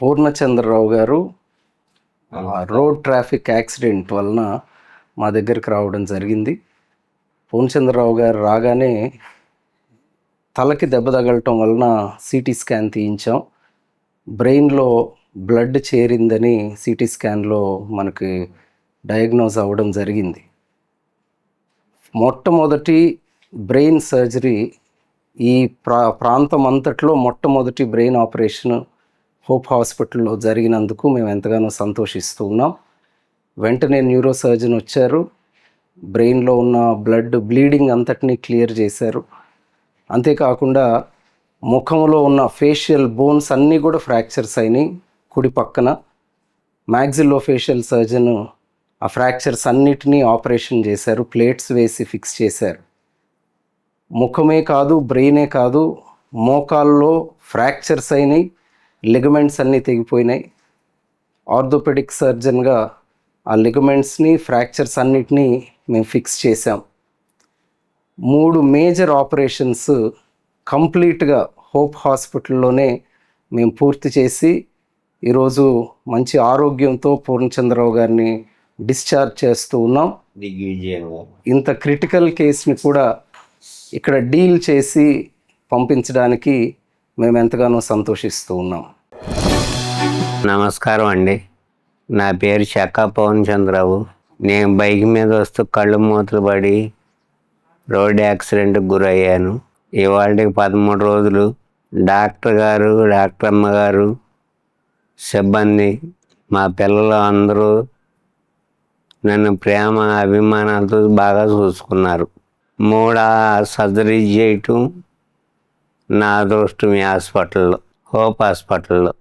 పూర్ణచంద్రరావు గారు road traffic accident వలన మా దగ్గరికి రావడం జరిగింది. పూర్ణచంద్రరావు గారు రాగానే తలకి దెబ్బ తగలటం వలన సిటీ స్కాన్ తీయించాం. బ్రెయిన్లో బ్లడ్ చేరిందని సిటీ స్కాన్లో మనకి డయాగ్నోజ్ అవ్వడం జరిగింది. మొట్టమొదటి బ్రెయిన్ సర్జరీ ఈ ప్రా ప్రాంతం అంతట్లో మొట్టమొదటి బ్రెయిన్ ఆపరేషన్ హోప్ హాస్పిటల్లో జరిగినందుకు మేము ఎంతగానో సంతోషిస్తూ ఉన్నాం వెంటనే న్యూరో సర్జన్ వచ్చారు. బ్రెయిన్లో ఉన్న బ్లడ్ బ్లీడింగ్ అంతటినీ క్లియర్ చేశారు. అంతేకాకుండా ముఖంలో ఉన్న ఫేషియల్ బోన్స్ అన్నీ కూడా ఫ్రాక్చర్స్ అయినాయి కుడి పక్కన. మ్యాగ్జిల్లో ఫేషియల్ సర్జన్ ఆ ఫ్రాక్చర్స్ అన్నిటినీ ఆపరేషన్ చేశారు. ప్లేట్స్ వేసి ఫిక్స్ చేశారు. ముఖమే కాదు బ్రెయినే కాదు మోకాల్లో ఫ్రాక్చర్స్ అయినాయి. లిగమెంట్స్ అన్నీ తెగిపోయినాయి. ఆర్థోపెడిక్ సర్జన్గా ఆ లిగమెంట్స్ని ఫ్రాక్చర్స్ అన్నిటినీ మేము ఫిక్స్ చేసాం మూడు మేజర్ ఆపరేషన్స్ కంప్లీట్గా హోప్ హాస్పిటల్లోనే మేము పూర్తి చేసి ఈరోజు మంచి ఆరోగ్యంతో పూర్ణచంద్రరావు గారిని డిశ్చార్జ్ చేస్తూ ఉన్నాం. ఇంత క్రిటికల్ కేసుని కూడా ఇక్కడ డీల్ చేసి పంపించడానికి మేము ఎంతగానో సంతోషిస్తూ ఉన్నాం. నమస్కారం అండి. నా పేరు చెక్క పవన్ చంద్రరావు. నేను బైక్ మీద వస్తూ కళ్ళు మూతలు పడి రోడ్ యాక్సిడెంట్కి గురయ్యాను. ఇవాళకి పదమూడు రోజులు డాక్టర్ గారు డాక్టర్ అమ్మగారు సిబ్బంది మా పిల్లలు అందరూ నన్ను ప్రేమ అభిమానాలతో బాగా చూసుకున్నారు. మూడా సర్జరీ చేయటం నా అదృష్టం ఈ హాస్పిటల్లో. హాస్పిటల్లో.